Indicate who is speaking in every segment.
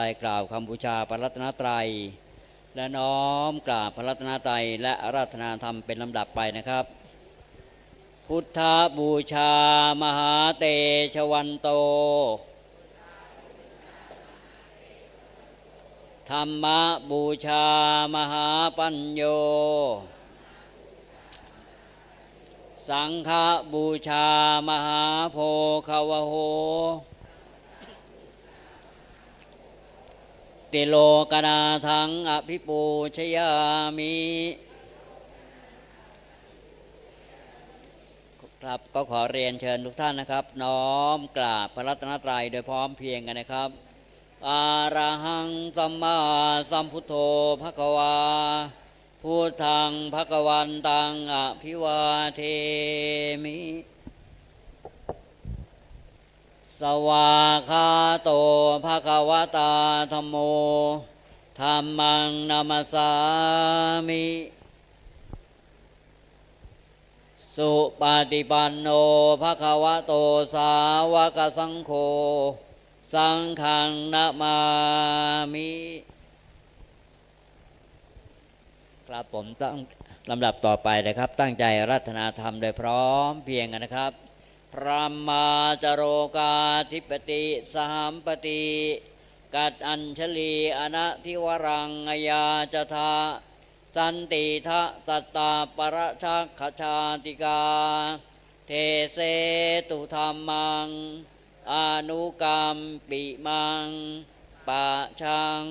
Speaker 1: ได้กล่าวคำบูชาพระรัตนตรัย และน้อมกราบพระรัตนตรัย และอาราธนาธรรมเป็นลำดับไปนะครับ พุทธบูชามหาเตชวันโตธรรมบูชามหาปัญโย สังฆบูชามหาโพคาวโห ติโลกนาทังอภิปูชยามิครับก็ขอเรียนเชิญทุกท่านนะครับ น้อมกราบพระรัตนตรัยโดยพร้อมเพรียงกันนะครับอาระหังสัมมาสัมพุทโธภะคะวาพุทธังภะคะวันตังอภิวาเทมิ สวาคาโตภะคะวตาธรรมโมธรรมังนามาสามิ สุปฏิปันโนภะคะวะโตสาวกสังโฆ สังฆังนามามิ ครับผมต้องลำดับต่อไปนะครับ ตั้งใจรัตนาธรรมโดยพร้อมเพียงกันนะครับ พระมาจโรกาธิปติสหัมปติกัดอัญชลีอนะทิวรังอยาจทาสันติทะสัตตาปรชักขชาติกา เทเสตุธรรมัง อนุกรรมปิมังปะชัง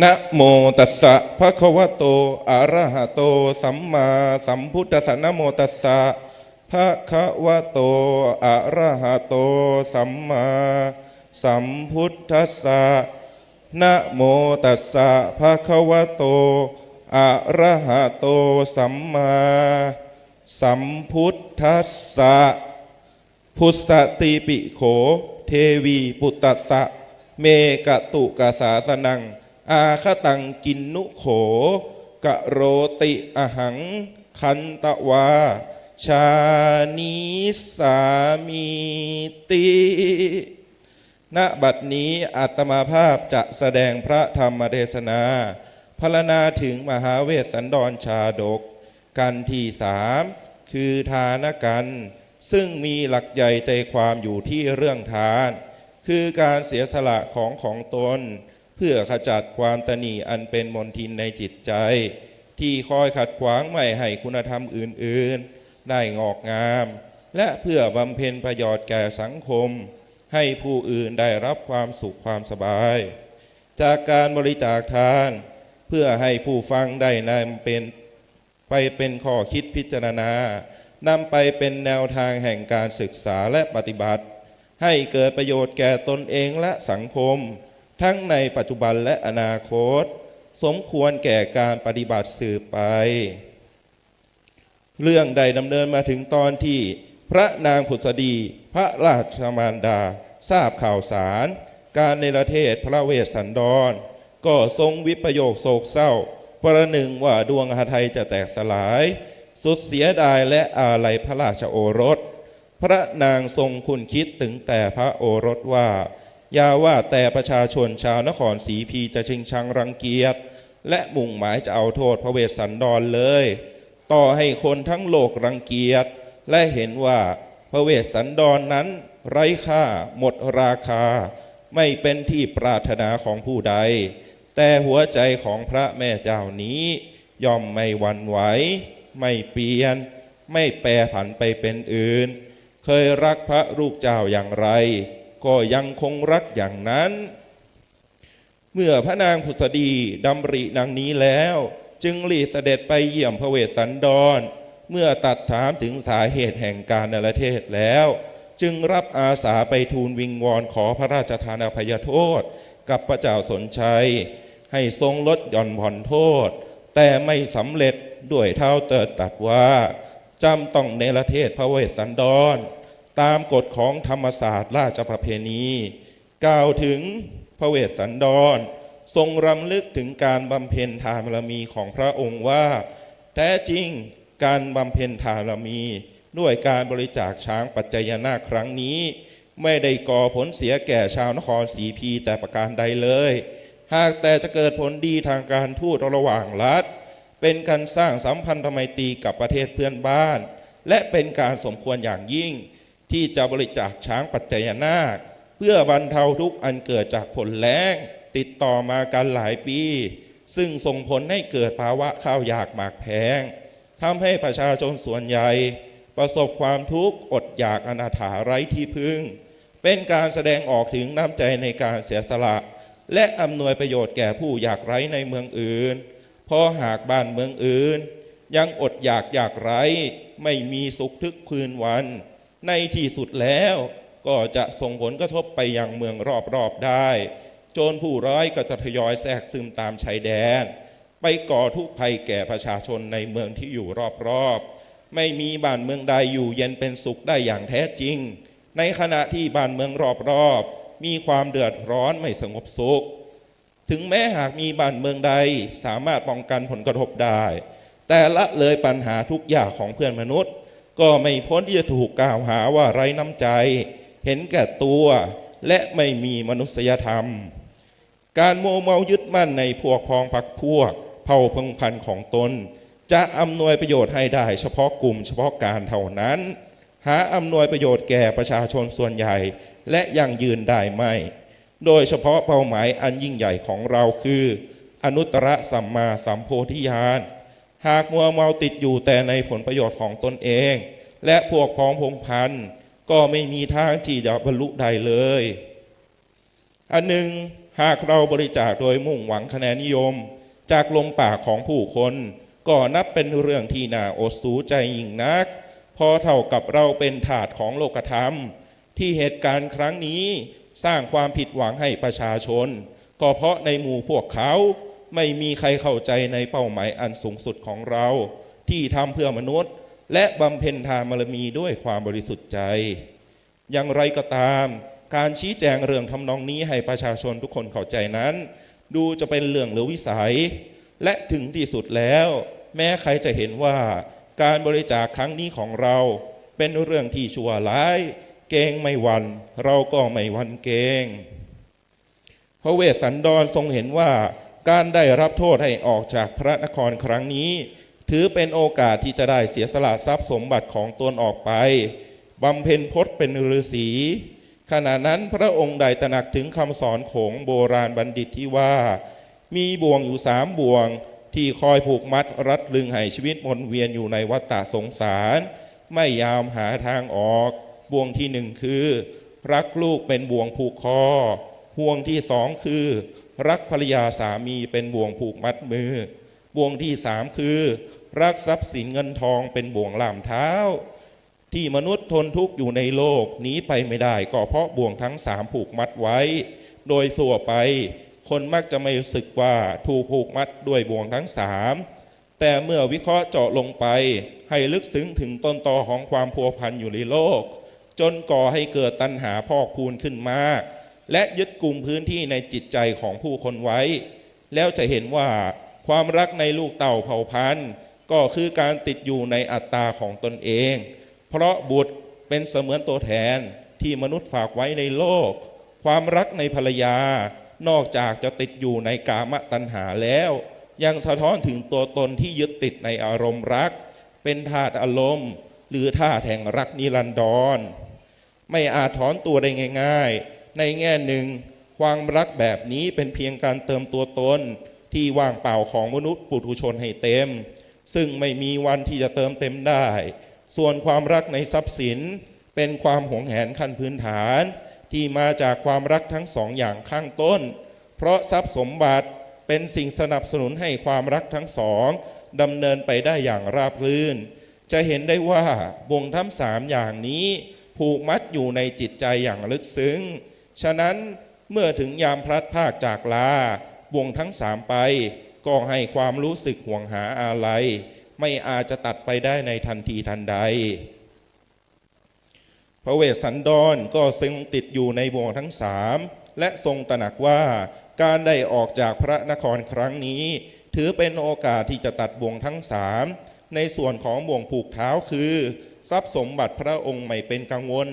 Speaker 2: นะโมตัสสะภะคะวะโตอะระหะโต สัมมาสัมพุทธัสสะนะโมตัสสะภะคะวะโตอะระหะโต สัมมาสัมพุทธัสสะนะโมตัสสะภะคะวะโตอะระหะโต สัมมาสัมพุทธัสสะพุทธติปิโข เทวีปุตตสสะ เมกะตุกะสาสนัง อาคตังกินนุโข กะโรติอหัง คันตะวา ชานิสามีติณบัดนี้อาตมาภาพจะแสดงพระธรรมเทศนาพรณนาถึงมหาเวสสันดรชาดก กันที่สามคือทานกัน ซึ่งมีหลักใหญ่ใจความอยู่ที่เรื่องทาน คือการเสียสละของของตน พื่อขจัดความตนีอันเป็นมนทินในจิตใจ ที่คอยขัดขวางไม่ให้คุณธรรมอื่นๆ ได้งอกงาม และเพื่อบำเพ็ญประโยชน์แก่สังคม ให้ผู้อื่นได้รับความสุขความสบาย จากการบริจาคทาน เพื่อให้ผู้ฟังได้นำเป็นไปเป็นข้อคิดพิจารณานำไปเป็นแนวทางแห่งการศึกษาและปฏิบัติ ให้เกิดประโยชน์แก่ตนเองและสังคม ทั้งในปัจจุบันและอนาคต สมควรแก่การปฏิบัติสืบไป เรื่องใดดำเนินมาถึงตอนที่พระนางผุษดี พระราชมารดา ทราบข่าวสาร การในประเทศพระเวสสันดร ก็ทรงวิปโยคโศกเศร้า ประหนึ่งว่าดวงหาไทยจะแตกสลาย สุดเสียดายและอาลัยพระราชโอรส พระนางทรงคุณคิดถึงแต่พระโอรสว่า ย่าว่าแต่ประชาชนชาวนครศรีพีจะชิงชังรังเกียจ และมุ่งหมายจะเอาโทษพระเวสสันดรเลย ต่อให้คนทั้งโลกรังเกียจ และเห็นว่าพระเวสสันดรนนั้น ไร้ค่าหมดราคา ไม่เป็นที่ปรารถนาของผู้ใด แต่หัวใจของพระแม่เจ้านี้ ย่อมไม่หวั่นไหว ไม่เปลี่ยน ไม่แปรผันไปเป็นอื่น เคยรักพระลูกเจ้าอย่างไร ก็ยังคงรักอย่างนั้น เมื่อพระนางผุษดีดำริดังนี้แล้ว จึงรีเสด็จไปเยี่ยมพระเวสสันดร เมื่อตัดถามถึงสาเหตุแห่งการนรเทศแล้ว จึงรับอาสาไปทูลวิงวอนขอพระราชทานอภัยโทษ กับพระเจ้าสนชัย ให้ทรงลดหย่อนผ่อนโทษ แต่ไม่สำเร็จด้วยเท้าเติดตัดว่าจำต้องเนรเทศพระเวสสันดร ตามกฎของธรรมศาสตร์ราชประเพณี กล่าวถึงพระเวสสันดร ทรงรำลึกถึงการบำเพ็ญทานบารมีของพระองค์ว่า แท้จริงการบำเพ็ญทานมี ด้วยการบริจาคช้างปัจจยนาคครั้งนี้ ไม่ได้ก่อผลเสียแก่ชาวนครศรีพีแต่ประการใดเลย หากแต่จะเกิดผลดีทางการทูตระหว่างรัฐ เป็นการสร้างสัมพันธไมตรีกับประเทศเพื่อนบ้าน และเป็นการสมควรอย่างยิ่ง ที่จะบริจาคช้างปัจจยนาค เพื่อบรรเทาทุกข์อันเกิดจากฝนแล้ง ติดต่อมากันหลายปี ซึ่งส่งผลให้เกิดภาวะข้าวยากหมากแพงทำให้ประชาชนส่วนใหญ่ ประสบความทุกข์อดอยากอนาถาไร้ที่พึ่ง เป็นการแสดงออกถึงน้ำใจในการเสียสละ และอำนวยประโยชน์แก่ผู้อยากไร้ในเมืองอื่นพราะหากบ้านเมืองอื่น ยังอดอยากอยากไร้ ไม่มีสุขทึกคืนวัน ในที่สุดแล้วก็จะส่งผลกระทบไปยังเมืองรอบๆได้ โจรผู้ร้ายก็จะทยอยแทรกซึมตามชายแดน ไปก่อทุกข์ภัยแก่ประชาชนในเมืองที่อยู่รอบๆ ไม่มีบ้านเมืองใดอยู่เย็นเป็นสุขได้อย่างแท้จริง ในขณะที่บ้านเมืองรอบๆ มีความเดือดร้อนไม่สงบสุข ถึงแม้หากมีบ้านเมืองใดสามารถป้องกันผลกระทบได้ แต่ละเลยปัญหาทุกอย่างของเพื่อนมนุษย์ ก็ไม่พ้นที่จะถูกกล่าวหาว่าไร้น้ำใจ เห็นแก่ตัวและไม่มีมนุษยธรรม การโมวเมายึดมั่นในพวกพ้องพักพวก เผ่าพงพันธุ์ของตน จะอำนวยประโยชน์ให้ได้เฉพาะกลุ่มเฉพาะการเท่านั้น หาอำนวยประโยชน์แก่ประชาชนส่วนใหญ่ และยังยืนได้ไม่ โดยเฉพาะเป้าหมายอันยิ่งใหญ่ของเราคือ อนุตตรสัมมาสัมโพธิญาณ หากมัวเมาติดอยู่แต่ในผลประโยชน์ของตนเอง และพวกพ้องพงพันก็ไม่มีทางที่จะบรรลุใดเลย อันหนึ่งหากเราบริจาคโดยมุ่งหวังคะแนนนิยม จากลมปากของผู้คน ก็นับเป็นเรื่องที่น่าอดสูใจยิ่งนัก พอเท่ากับเราเป็นถาดของโลกธรรม ที่เหตุการณ์ครั้งนี้สร้างความผิดหวังให้ประชาชน ก็เพราะในหมู่พวกเขา ไม่มีใครเข้าใจในเป้าหมายอันสูงสุดของเรา ที่ทำเพื่อมนุษย์ และบำเพ็ญทานบารมีด้วยความบริสุทธิ์ใจ อย่างไรก็ตาม การชี้แจงเรื่องทำนองนี้ให้ประชาชนทุกคนเข้าใจนั้น ดูจะเป็นเรื่องเหลือวิสัย และถึงที่สุดแล้ว แม้ใครจะเห็นว่า การบริจาคครั้งนี้ของเรา เป็นเรื่องที่ชั่วร้าย เกงไม่วัน เราก็ไม่วันเกงพระเวสสันดรทรงเห็นว่า การได้รับโทษให้ออกจากพระนครครั้งนี้ ถือเป็นโอกาสที่จะได้เสียสละทรัพย์สมบัติของตนออกไปบำเพ็ญพจน์เป็นฤาษีขณะนั้นพระองค์ได้ตระหนักถึงคำสอนของโบราณบัณฑิตที่ว่า มีบ่วงอยู่สามบ่วงที่คอยผูกมัดรัดลึงให้ชีวิตวนเวียนอยู่ในวัฏฏะสงสาร ไม่ยามหาทางออก บ่วงที่หนึ่งคือ รักลูกเป็นบ่วงผูกคอห่วงที่สองคือ รักภรรยาสามีเป็นบ่วงผูกมัดมือ บ่วงที่สามคือ รักทรัพย์สินเงินทองเป็นบ่วงล่ามเท้า ที่มนุษย์ทนทุกข์อยู่ในโลกหนีไปไม่ได้ก็เพราะบ่วงทั้งสามผูกมัดไว้ โดยทั่วไป คนมักจะไม่รู้สึกว่าถูกผูกมัดด้วยบ่วงทั้งสามแต่เมื่อวิเคราะห์เจาะลงไป ให้ลึกซึ้งถึงต้นตอของความพัวพันอยู่ในโลก จนก่อให้เกิดตัณหาพอกพูนขึ้นมาก และยึดกลุ่มพื้นที่ในจิตใจของผู้คนไว้ แล้วจะเห็นว่าความรักในลูกเต่าเผ่าพันธุ์ ก็คือการติดอยู่ในอัตตาของตนเอง เพราะบุตรเป็นเสมือนตัวแทนที่มนุษย์ฝากไว้ในโลก ความรักในภรรยานอกจากจะติดอยู่ในกามตัณหาแล้ว ยังสะท้อนถึงตัวตนที่ยึดติดในอารมณ์รัก เป็นธาตุอารมณ์ หรือธาตุแห่งรักนิรันดร ไม่อาจถอนตัวได้ง่าย ๆ ในแง่หนึ่ง ความรักแบบนี้เป็นเพียงการเติมตัวตนที่ว่างเปล่าของมนุษย์ปุถุชนให้เต็ม ซึ่งไม่มีวันที่จะเติมเต็มได้ ส่วนความรักในทรัพย์สิน เป็นความหวงแหนขั้นพื้นฐาน ที่มาจากความรักทั้งสองอย่างข้างต้น เพราะทรัพย์สมบัติเป็นสิ่งสนับสนุนให้ความรักทั้งสองดำเนินไปได้อย่างราบรื่น จะเห็นได้ว่าวงทั้งสามอย่างนี้ ผูกมัดอยู่ในจิตใจอย่างลึกซึ้ง ฉะนั้นเมื่อถึงยามพลัดภาคจากลาบวงทั้งสามไป ก็ให้ความรู้สึกห่วงหาอะไรไม่อาจจะตัดไปได้ในทันทีทันใด พระเวสสันดรก็ทรงติดอยู่ในวงทั้งสามและทรงตระหนักว่าการได้ออกจากพระนครครั้งนี้ ถือเป็นโอกาสที่จะตัดวงทั้งสามในส่วนของบ่วงผูกเท้าคือ ทรัพย์สมบัติพระองค์ไม่เป็นกังวล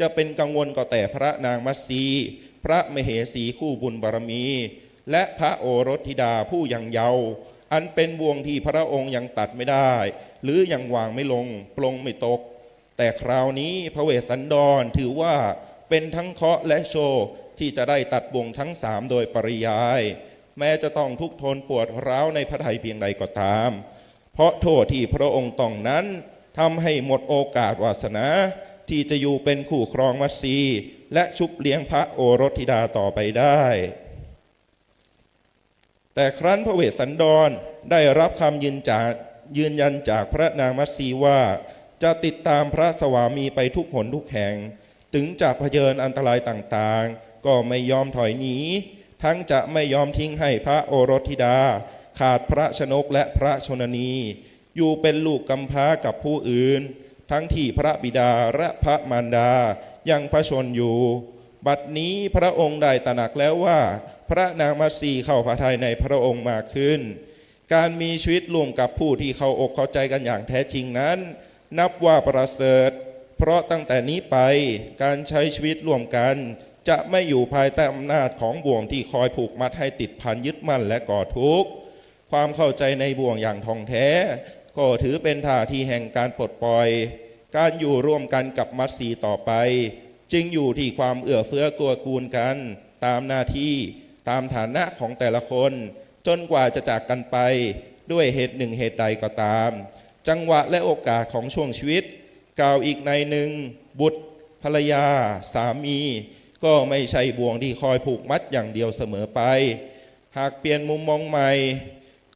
Speaker 2: จะเป็นกังวลก็แต่พระนางมัตสีพระมเหสีคู่บุญบารมี และพระโอรสธิดาผู้ยังเยาว์อันเป็นบ่วงที่พระองค์ยังตัดไม่ได้ หรือยังวางไม่ลง ปลงไม่ตก แต่คราวนี้พระเวสสันดรถือว่าเป็นทั้งเคาะและโชที่จะได้ตัดบ่วงทั้งสามโดยปริยาย แม้จะต้องทุกทนปวดร้าวในพระทัยเพียงใดก็ตาม เพราะโทษที่พระองค์ต้องนั้นทำให้หมดโอกาสวาสนา ที่จะอยู่เป็นคู่ครองมัตสีและชุบเลี้ยงพระโอรสธิดาต่อไปได้ แต่ครั้นพระเวสสันดรได้รับคำยืนจากยืนยันจากพระนางมัตสีว่า จะติดตามพระสวามีไปทุกหนทุกแห่ง ถึงจะเผชิญอันตรายต่างๆ ก็ไม่ยอมถอยหนีทั้งจะไม่ยอมทิ้งให้พระโอรสธิดา ขาดพระชนกและพระชนนี อยู่เป็นลูกกำพร้ากับผู้อื่น ทั้งที่พระบิดาและพระมารดายังพระชนอยู่ บัดนี้พระองค์ได้ตระหนักแล้วว่า พระนางมัสีเข้าพระทัยในพระองค์มากขึ้น การมีชีวิตร่วมกับผู้ที่เขาอกเข้าใจกันอย่างแท้จริงนั้น นับว่าประเสริฐ เพราะตั้งแต่นี้ไปการใช้ชีวิตร่วมกัน จะไม่อยู่ภายใต้อำนาจของบ่วงที่คอยผูกมัดให้ติดพันยึดมั่นและก่อทุกข์ความเข้าใจในบ่วงอย่างท่องแท้ ก็ถือเป็นท่าทีแห่งการปลดปล่อย การอยู่ร่วมกันกับมัดสีต่อไป จึงอยู่ที่ความเอื้อเฟื้อกัวกูลกัน ตามหน้าที่ตามฐานะของแต่ละคน จนกว่าจะจากกันไปด้วยเหตุหนึ่งเหตุใดก็ตาม จังหวะและโอกาสของช่วงชีวิต กล่าวอีกในหนึ่ง บุตร ภรรยา สามี ก็ไม่ใช่บ่วงที่คอยผูกมัดอย่างเดียวเสมอไป หากเปลี่ยนมุมมองใหม่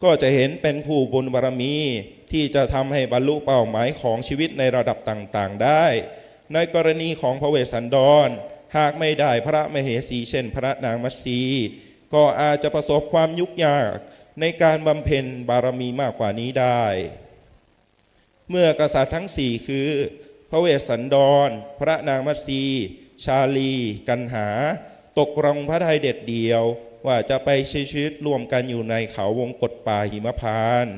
Speaker 2: ก็จะเห็นเป็นผู้บุญบารมี ที่จะทำให้บรรลุเป้าหมายของชีวิตในระดับต่างๆ ได้ ในกรณีของพระเวสสันดร หากไม่ได้พระมเหสีเช่น พระนางมัตสีก็อาจจะประสบความยุกยากในการบำเพ็ญบารมีมากกว่านี้ได้ เมื่อกษัตริย์ทั้งสี่คือ พระเวสสันดร พระนางมัตสีชาลี กันหา ตกลงพระทัยเด็ดเดียว ว่าจะไปใช้ชีวิตร่วมกันอยู่ในเขาวงกฏป่าหิมพานต์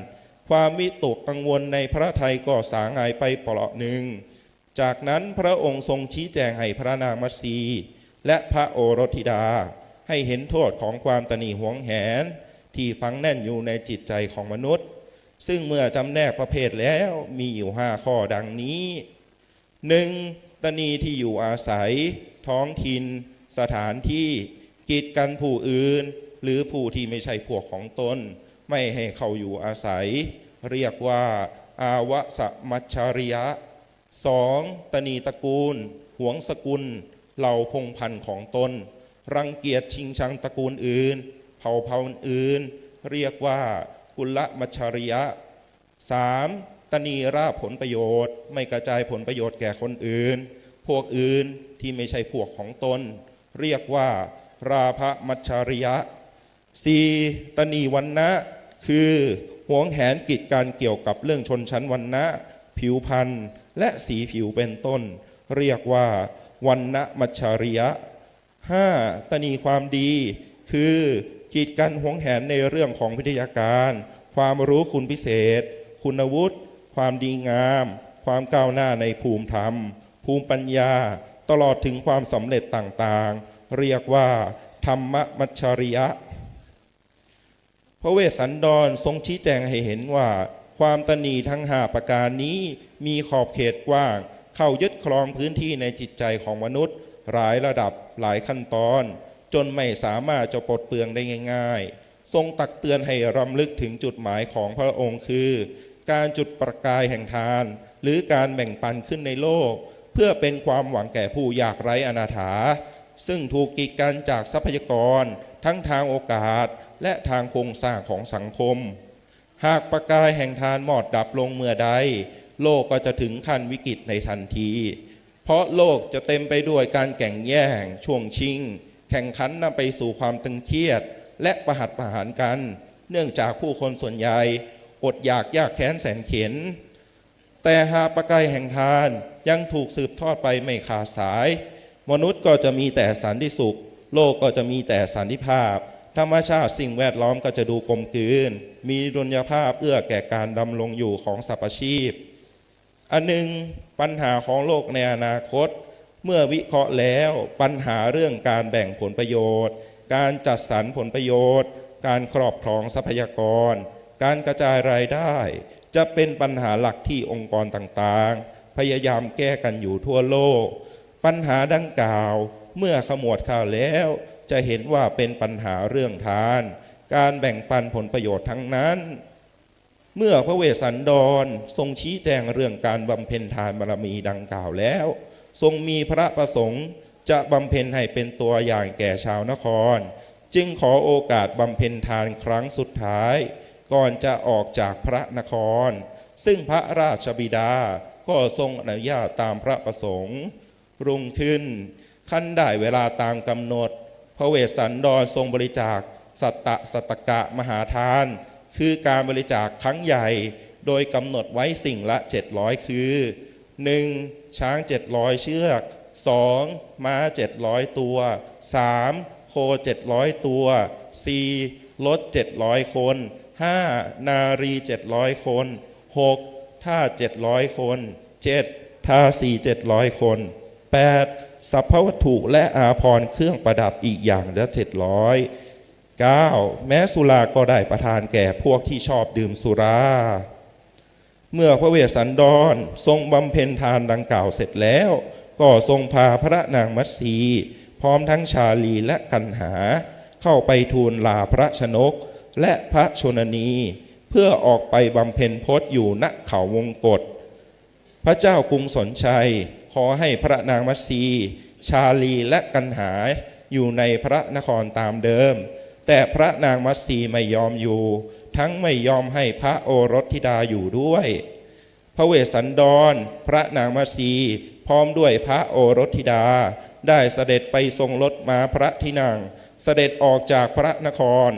Speaker 2: ความวิตกกังวลในพระทัยก็สางหายไปเปราะหนึ่ง จากนั้นพระองค์ทรงชี้แจงให้พระนางมัสี และพระโอรสธิดา ให้เห็นโทษของความตนีหวงแหน ที่ฝังแน่นอยู่ในจิตใจของมนุษย์ ซึ่งเมื่อจำแนกประเภทแล้วมีอยู่ห้าข้อดังนี้หนึ่งตนีที่อยู่อาศัย ท้องถิ่น สถานที่กีดกันผู้อื่น หรือผู้ที่ไม่ใช่พวกของตน ไม่ให้เขาอยู่อาศัย เรียกว่า อาวสมัชริยะสองตนีตระกูล หวงสกุล เหล่าพงพันธ์ของตน รังเกียจชิงชังตระกูลอื่น เผ่าเผ่าอื่น เรียกว่า กุลมัชริยะสามตนีราบผลประโยชน์ ไม่กระจายผลประโยชน์แก่คนอื่น พวกอื่นที่ไม่ใช่พวกของตน เรียกว่า ราภมัชริยะสี่ตนีวันนะ คือหวงแหนกิจการเกี่ยวกับเรื่องชนชั้นวันนะผิวพรรณและสีผิวเป็นต้น เรียกว่าวันนะมัชาริยะห้าตนีความดี คือกีดกันหวงแหนในเรื่องของวิทยาการ ความรู้คุณพิเศษ คุณวุฒิ ความดีงาม ความก้าวหน้าในภูมิธรรม ภูมิปัญญา ตลอดถึงความสำเร็จต่างๆ เรียกว่า ธรรมมัชาริยะ ระเวสสันดรทรงชี้แจงให้เห็นว่า ความตนีทั้งหาประการนี้มีขอบเขตกว้าง เข้ายึดครองพื้นที่ในจิตใจของมนุษย์ หลายระดับหลายขั้นตอน จนไม่สามารถจะปลดเปลืองได้ง่าย ๆ ทรงตักเตือนให้รำลึกถึงจุดหมายของพระองค์คือ การจุดประกายแห่งทาน หรือการแบ่งปันขึ้นในโลก เพื่อเป็นความหวังแก่ผู้ยากไร้อนาถา ซึ่งถูกกีดกันจากทรัพยากร ทั้งทางโอกาส และทางโครงสร้างของสังคม หากประกายแห่งทานหมอดดับลงเมื่อใด โลกก็จะถึงขั้นวิกฤตในทันที เพราะโลกจะเต็มไปด้วยการแข่งแย่ง ช่วงชิง แข่งขันนำไปสู่ความตึงเครียด และประหัตประหารกัน เนื่องจากผู้คนส่วนใหญ่อดอยากยากแค้นแสนเข็นแต่หากประกายแห่งทานยังถูกสืบทอดไปไม่ขาดสาย มนุษย์ก็จะมีแต่สันติสุข โลกก็จะมีแต่สันติภาพ ธรรมชาติสิ่งแวดล้อมก็จะดูกลมกลืน มีดุลยภาพเอื้อแก่การดำรงอยู่ของสรรพชีพ อันหนึ่งปัญหาของโลกในอนาคต เมื่อวิเคราะห์แล้วปัญหาเรื่องการแบ่งผลประโยชน์ การจัดสรรผลประโยชน์ การครอบครองทรัพยากร การกระจายรายได้ จะเป็นปัญหาหลักที่องค์กรต่างๆ พยายามแก้กันอยู่ทั่วโลก ปัญหาดังกล่าวเมื่อขมวดข่าวแล้ว จะเห็นว่าเป็นปัญหาเรื่องทาน การแบ่งปันผลประโยชน์ทั้งนั้น เมื่อพระเวสสันดรทรงชี้แจงเรื่องการบำเพ็ญทานบารมีดังกล่าวแล้ว ทรงมีพระประสงค์จะบำเพ็ญให้เป็นตัวอย่างแก่ชาวนคร จึงขอโอกาสบำเพ็ญทานครั้งสุดท้าย ก่อนจะออกจากพระนคร ซึ่งพระราชบิดาก็ทรงอนุญาตตามพระประสงค์ รุ่งขึ้นขั้นได้เวลาตามกำหนด พระเวสสันดรทรงบริจาค สัตตะสัตตกะมหาทาน คือการบริจาคครั้งใหญ่ โดยกำหนดไว้สิ่งละ 700 คือ 1. ช้าง 700 เชือก 2. ม้า 700 ตัว 3. โค 700 ตัว 4. รถ 700 คน 5. นารี 700 คน 6. ท่า 700 คน 7. ทาสี700 คน 8. สัพพวัตถุและอาภรณ์เครื่องประดับอีกอย่างละ700 9. แม้สุราก็ได้ประทานแก่พวกที่ชอบดื่มสุรา เมื่อพระเวสสันดรทรงบำเพ็ญทานดังกล่าวเสร็จแล้ว ก็ทรงพาพระนางมัตสีพร้อมทั้งชาลีและกันหา เข้าไปทูลลาพระชนกและพระชนนี เพื่อออกไปบำเพ็ญพจน์อยู่ณเขาวงกฏพระเจ้ากรุงสนชัย ขอให้พระนางมัสีชาลีและกันหาอยู่ในพระนครตามเดิม แต่พระนางมัสีไม่ยอมอยู่ ทั้งไม่ยอมให้พระโอรสธิดาอยู่ด้วย พระเวสสันดร พระนางมาสีพร้อมด้วยพระโอรสธิดา ได้เสด็จไปทรงรถมาพระที่นั่งเสด็จออกจากพระนคร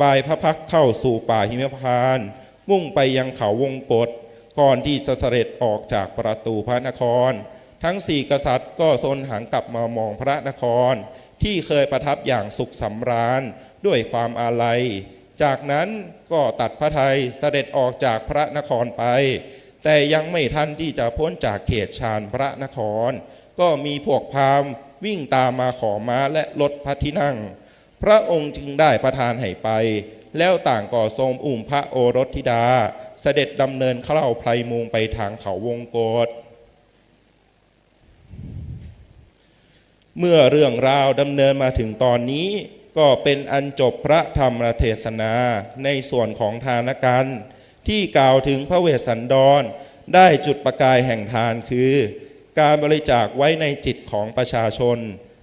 Speaker 2: บายพระพักเข้าสู่ป่าหิมพานต์มุ่งไปยังเขาวงกฏก่อนที่จะเสด็จออกจากประตูพระนคร ทั้งสี่กษัตริย์ก็ทนหันกลับมามองพระนคร ที่เคยประทับอย่างสุขสำราญด้วยความอาลัย จากนั้นก็ตัดพระทัยเสด็จออกจากพระนครไป แต่ยังไม่ทันที่จะพ้นจากเขตชานพระนคร ก็มีพวกพราหมณ์วิ่งตามมาขอม้าและรถพระที่นั่ง พระองค์จึงได้ประทานให้ไป แล้วต่างก่อทรงอุ้มพระโอรสธิดา เสด็จดำเนินเข้าไพรมุงไปทางเขาวงโกฏ เมื่อเรื่องราวดำเนินมาถึงตอนนี้ ก็เป็นอันจบพระธรรมเทศนาในส่วนของทานกันที่กล่าวถึงพระเวสสันดร ได้จุดประกายแห่งทานคือ การบริจาคไว้ในจิตของประชาชน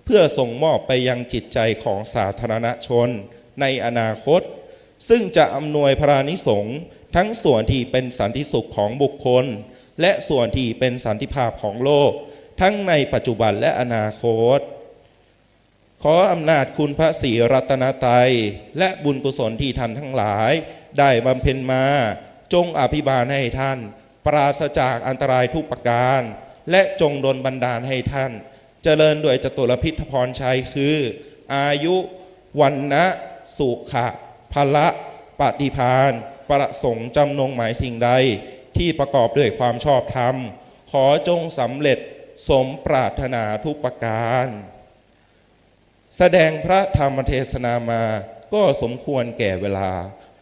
Speaker 2: เพื่อส่งมอบไปยังจิตใจของสาธารณชน ในอนาคต ซึ่งจะอำนวยพระนิสงส์ทั้งส่วนที่เป็นสันติสุขของบุคคล และส่วนที่เป็นสันติภาพของโลก ทั้งในปัจจุบันและอนาคต ขออำนาจคุณพระศรีรัตนตรัยและบุญกุศลที่ท่านทั้งหลาย ได้บำเพ็ญมา จงอภิบาลให้ท่าน ปราศจากอันตรายทุกประการ และจงดลบันดาลให้ท่าน เจริญด้วยจตุรพิธพรชัยคือ อายุวันนะสุขะพละปฏิพาน ประสงค์จำนงหมายสิ่งใดที่ประกอบด้วยความชอบธรรม ขอจงสำเร็จ สมปรารถนาทุกประการ แสดงพระธรรมเทศนามาก็สมควรแก่เวลา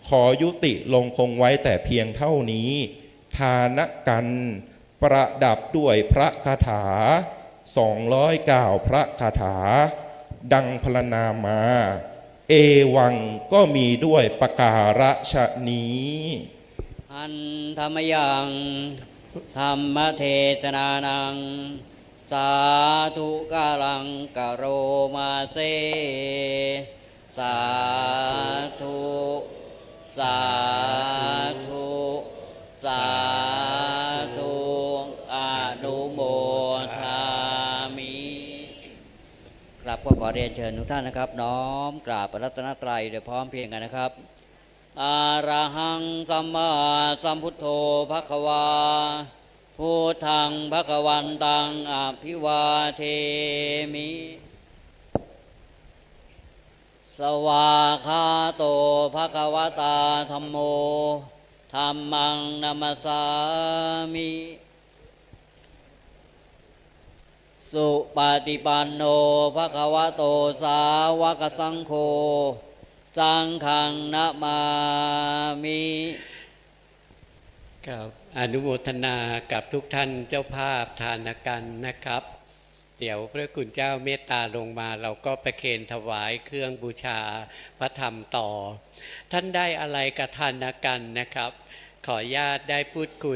Speaker 2: ขอยุติลงคงไว้แต่เพียงเท่านี้ ทานกันประดับด้วยพระคาถา209พระคาถา ดังพรณนามา เอวังก็มีด้วยประการฉะนี้
Speaker 1: อันธรรมยัง ธรรมเทศนานัง สาธุกาลังกะโรมาเซ สาธุ สาธุ สาธุอนุโมทามิ ครับก็ขอเรียนเชิญทุกท่านนะครับ น้อมกราบพระรัตนตรัยโดยพร้อมเพรียงกันนะครับ อาระหังสัมมาสัมพุทโธภะคะวาพุทธังภะคะวันตังอภิวาเทมิ สวาคาโตภะคะวตาธรรมโมธรรมังนัมสสามิ สุปฏิปันโนภะคะวะโตสาวกสังโฆ จังขังนะมามิ
Speaker 3: ครับอนุโมทนากับทุกท่านเจ้าภาพทานกันนะครับ เดี๋ยวพระคุณเจ้าเมตตาลงมาเราก็ประเคนถวายเครื่องบูชาพระธรรมต่อ ท่านได้อะไรกับทานกันนะครับ ขออนุญาตได้พูดคุย